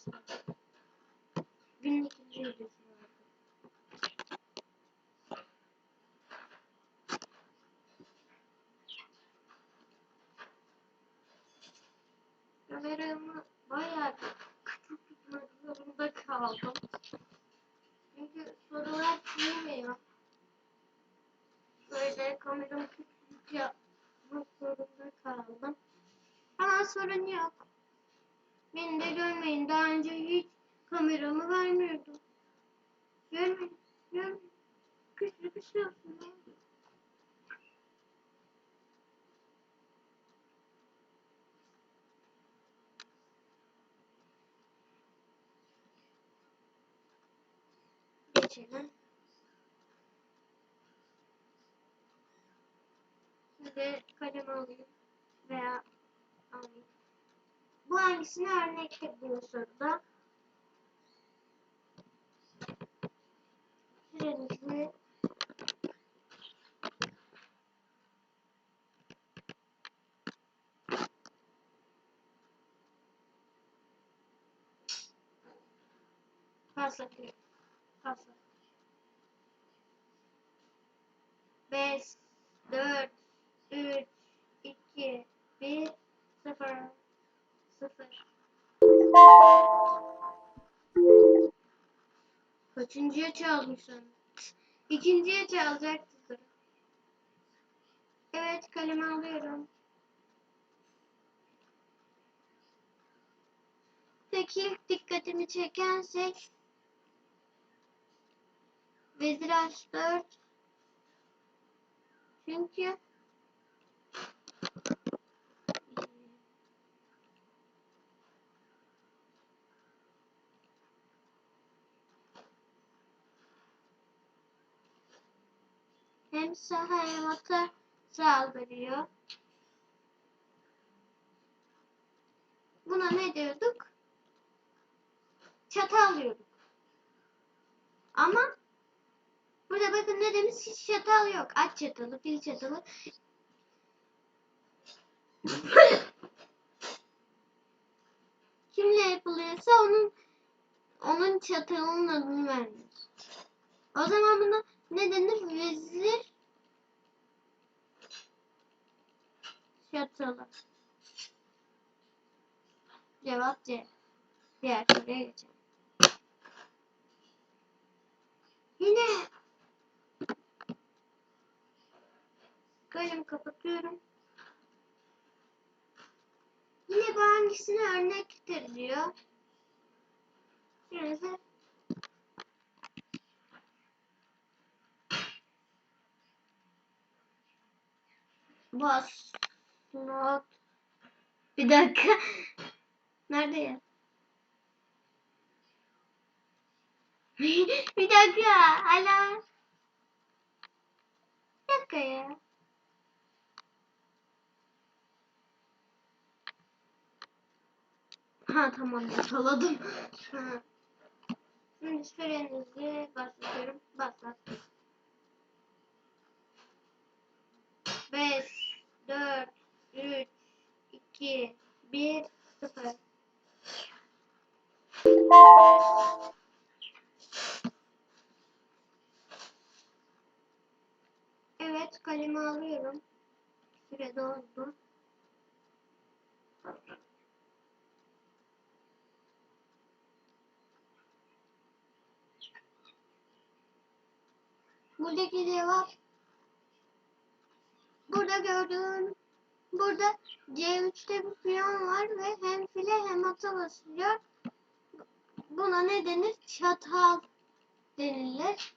aslında. Günün ikinci videosu. Kameramı bayağı küçük tutmak zorunda kaldım. Çünkü sorular sığmıyor. Böyle kameramı küçük yapmak zorunda kaldım. Ama sorun yok. Beni de görmeyin. Daha önce hiç kameramı vermiyordum. Görmeyin. Görmeyin. Bir şey olsun. Geçelim. Şimdi kalem alayım veya alayım. Bu hangisine örnektir diyor soruda. Sürenizi Paslatayım. Paslat. 5 4 3 2 1 0 0 Kaçıncıya çalmışsın? İkinciye çalacaktı. Evet kalemi alıyorum. Peki dikkatimi çeken şey Vezir H4 çünkü hem saha hem ata saldırıyor. Buna ne diyorduk? Çatal diyorduk. Ama burada bakın ne demiş? Hiç çatal yok. At çatalı, fil çatalı. Kimle yapılıyorsa onun onun çatalının adını vermiş. O zaman buna ne denir? Vezir çatalı. Cevap C. Diğer soruya geçelim. Yine kalemi kapatıyorum. Yine bu hangisine örnektir diyor. Şurası Bas. Not. Bir dakika. Nerede ya? bir dakika. Hala. Bir dakika ya. Ha tamam yakaladım. Şimdi sürenizi başlatıyorum. Başlat. 5, Buradaki cevap burada gördüğün burada C3'te bir piyon var ve hem file hem ata basıyor. Buna ne denir? Çatal denilir.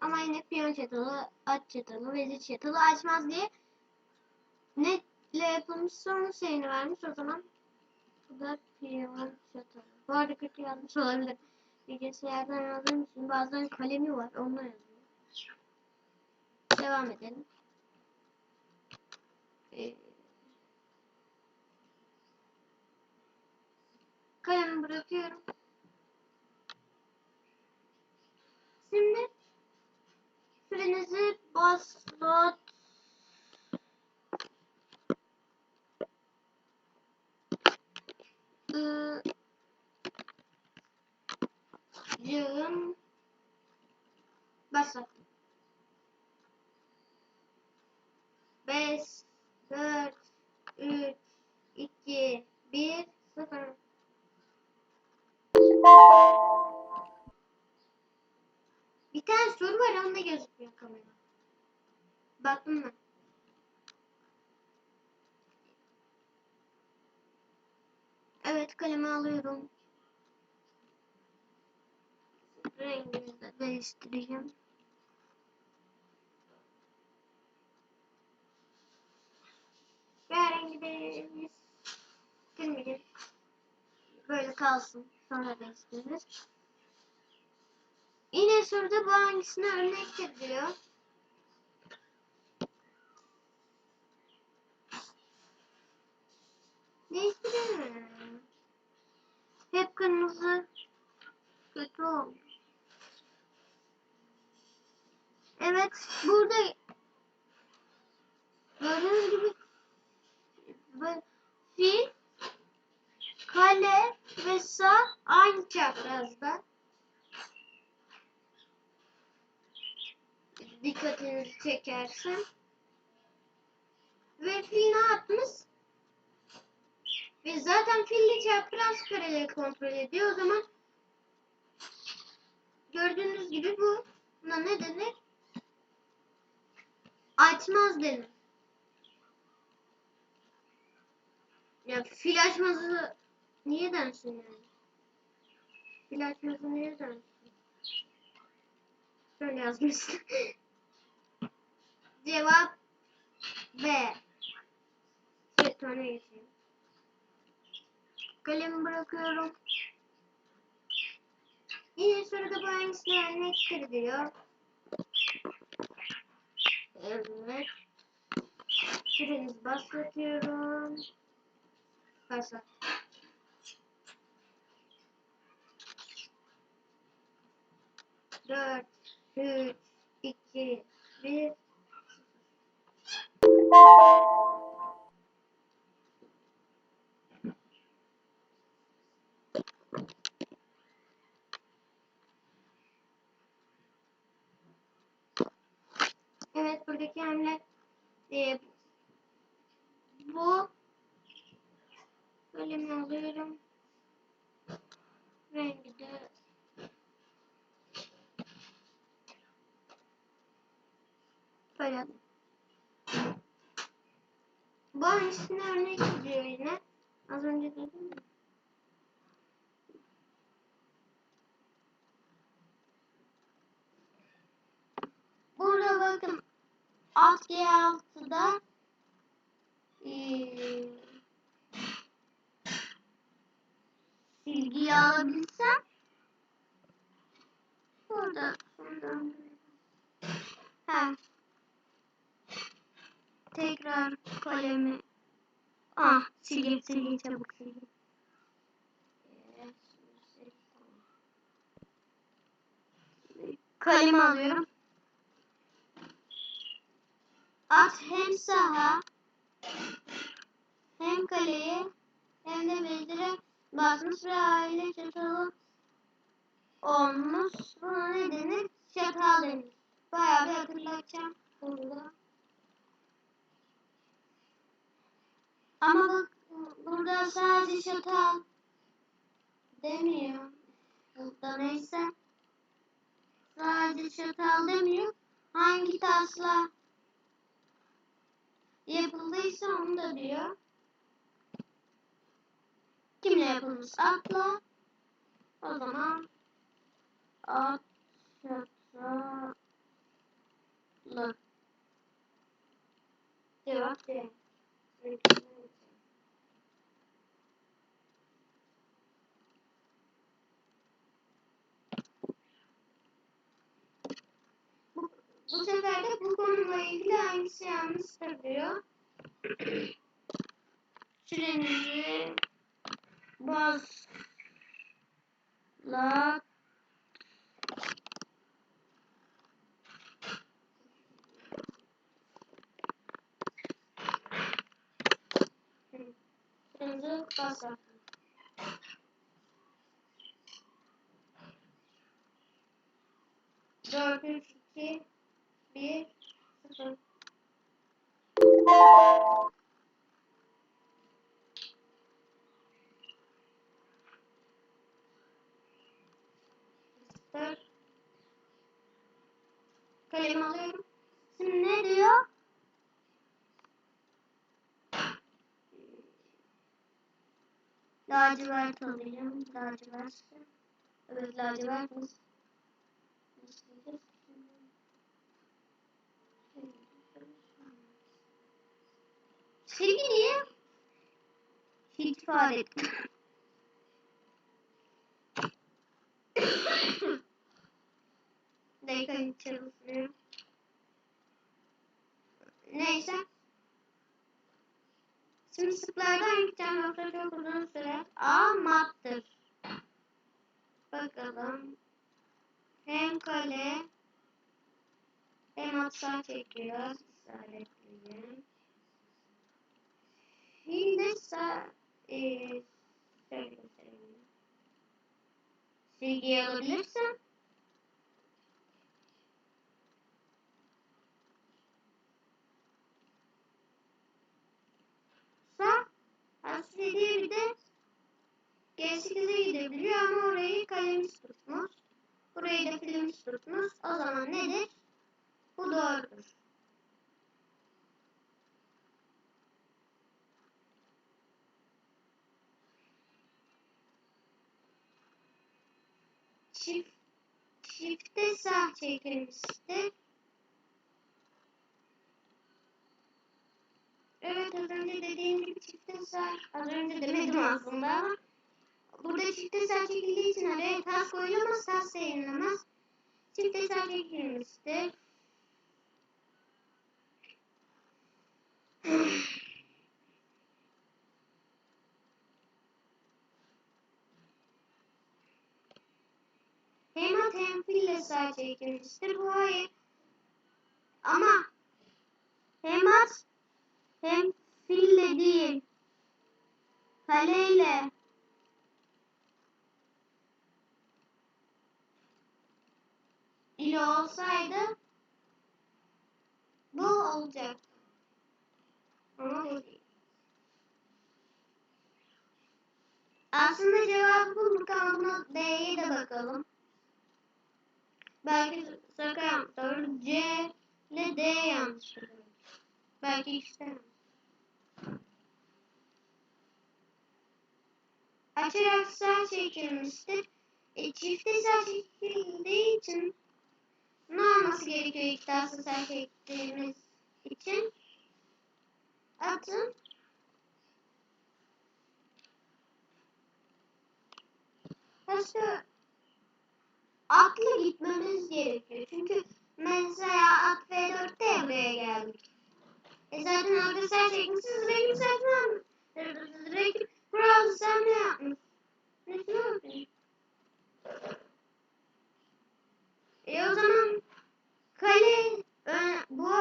Ama yine piyon çatalı, at çatalı, vezir çatalı açmaz diye netle yapılmışsa onun şeyini vermiş. O zaman bu da piyon çatalı. Bu arada kötü yazmış olabilir. Bilgisayardan yazdığım için bazen kalemi var. Onunla yazıyor. Devam edelim. Ee, kalemi bırakıyorum. Şimdi frenizi baslat. Ee, Cığım. 5, 4, 3, 2, 1, 0. Bir tane soru var onda gözükmüyor kamera. Baktım mı? Evet kalemi alıyorum. Rengini de değiştireyim. Rengi değiştirmeyelim. Böyle kalsın. Sonra değiştiririz. Yine soruda bu hangisine örnektir diyor. Değiştirelim. Hep kırmızı kötü oldu. Evet burada gördüğünüz gibi böyle fil, kale ve sağ aynı çaprazda. Çekersen. Ve fil ne yapmış? Ve zaten filli çapraz kareleri kontrol ediyor. O zaman gördüğünüz gibi bu buna ne denir? Açmaz denir. Ya fil açmazı niye densin yani? Fil açmazı niye densin? Şöyle yazmışsın. Cevap B. Jetona geçeyim. Kalemi bırakıyorum. Yine soruda bu hangisine örnektir diyor. Evet. Sürenizi başlatıyorum. Başlat. Dört, üç, iki, bir. Evet buradaki hamle e, bu kalemi alıyorum. Rengi de böyle. Bu hangisine örnek gidiyor yine? Az önce dedim mi? Burada bakın alt G6'da eee, silgiyi alabilsem burada ha tekrar kalemi ah sileyim sileyim çabuk sileyim kalemi alıyorum at hem sağa hem kaleye hem de vezire basmış ve aile çatalı olmuş. Buna ne denir? Çatal denir. Bayağı bir hatırlatacağım burada. Ama bak burada sadece çatal demiyor. Burada neyse. Sadece çatal demiyor. Hangi tasla yapıldıysa onu da diyor. Kimle yapılmış? Atla. O zaman at çatalı. Cevap C. Bu, sefer de bu konuyla ilgili hangisi yanlıştır diyor. Sürenizi başlat. Sürenizi başlat. 4, Sıfır. Kalemi alıyorum. Şimdi ne diyor? Lacivert alayım. Lacivert. Evet lacivert? Sevgi niye? Hiç ifade ettim. Dakika çalışıyorum. Neyse. Şimdi sıklardan gideceğim yoksa çok uzun süre. A mattır. Bakalım. Hem kale hem atsa çekiyor. İşaretleyeyim. Şimdi sa e, şöyle göstereyim. Silgiyi alabilirsin. Sa aslında bir de G8'e gidebiliyor ama orayı kalemiz tutmuş. Burayı da filmimiz tutmuş. O zaman nedir? Bu doğrudur. Çift, çifte sağ çekilmiştir. Evet az önce dediğim gibi çifte sağ. Az önce demedim aslında ama burada çifte sağ çekildiği için araya tas koyulamaz, tas sayılamaz. Çifte sağ çekilmiştir. hem at hem fille sağ çekilmiştir. Bu hayır. Ama hem at hem fille değil. Kaleyle ile olsaydı bu olacak. Aslında cevabı bulduk ama D'ye de bakalım. Belki şaka yapmışlar. C ile D yanlış. Belki yanlış. Açarak sağ çekilmiştir. E, çifte sağ çekildiği için ne olması gerekiyor iddiası sağ çektiğimiz için? Atın Başka atla gitmemiz gerekiyor. Çünkü mesela at V4'te buraya geldik. E zaten orada sen çekmişsiniz. Rakip zaten rakip Brawl sen ne yapmışsın? Ne yapıyorsun? E o zaman kale ön, bu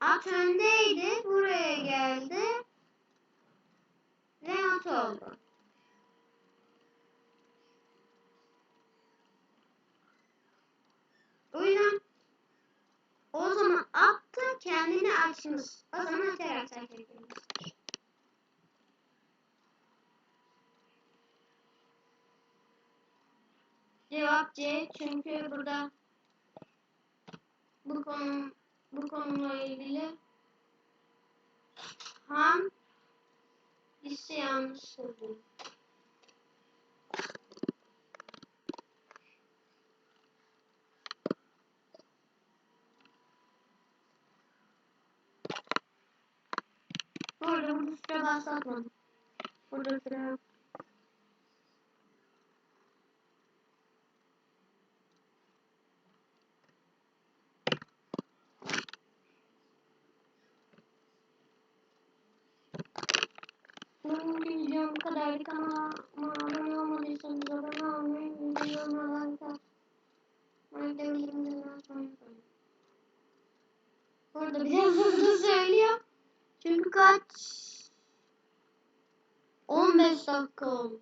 at öndeydi. Buraya geldi. Ve at oldu. O yüzden o zaman at da açmış. O zaman sen çekilmiş. Cevap C çünkü burada bu konu bu konuyla ilgili ham liste yanlış söylüyor. Burada süre başlatmadım. Burada süre. Benim videom bu kadardı. Kanalıma abone olmadıysanız abone olmayı, videomu like atmayı açmayı unutmayın. Burada biraz hızlı söylüyor. Çünkü kaç? 15 dakika oldu.